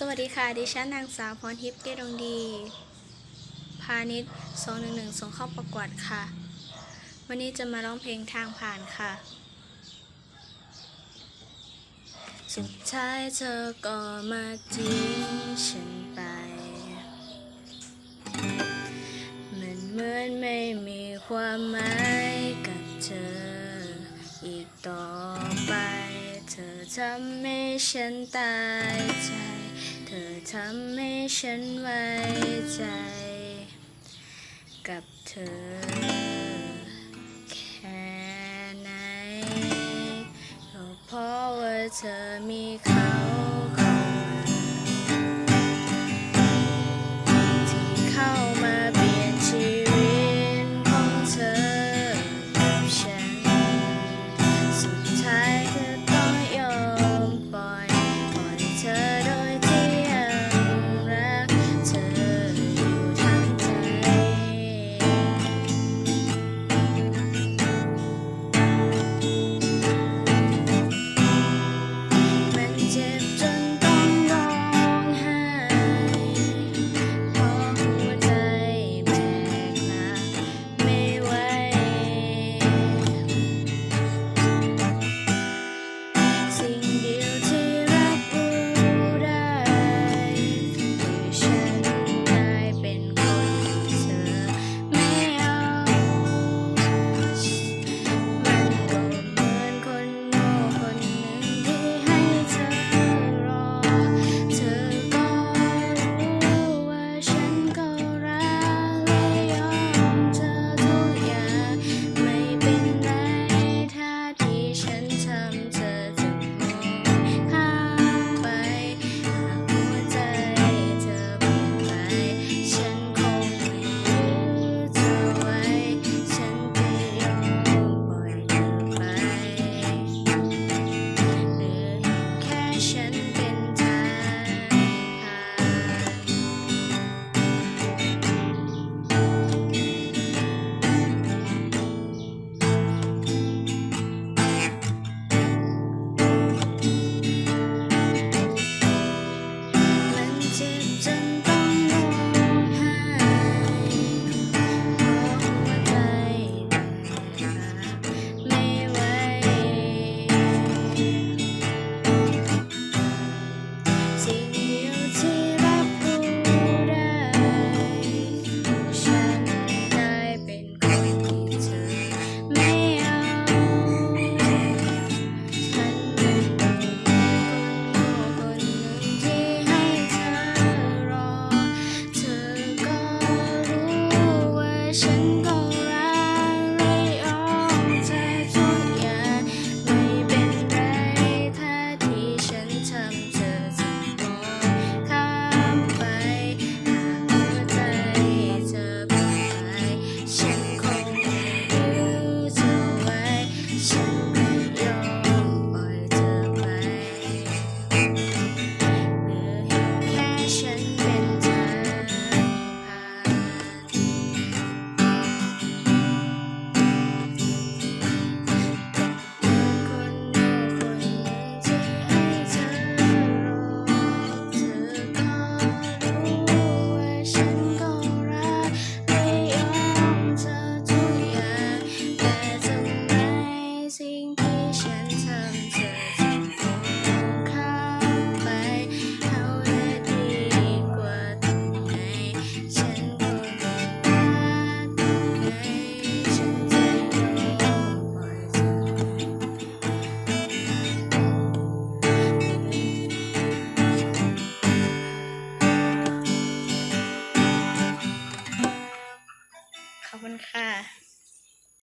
สวัสดีค่ะ ดิฉันนางสาวพรทิพย์เกตดงดี พาณิชย์211 ส่งเข้าประกวดค่ะ วันนี้จะมาร้องเพลงทางผ่านค่ะ สุดท้ายเธอก็มาทิ้งฉันไป มันเหมือนไม่มีความหมายกับเธอ อีกต่อไป เธอทำให้ฉันตายใจ เธอทำให้ฉันไว้ใจ กับเธอ แค่ไหนก็เพราะว่าเธอมีเขา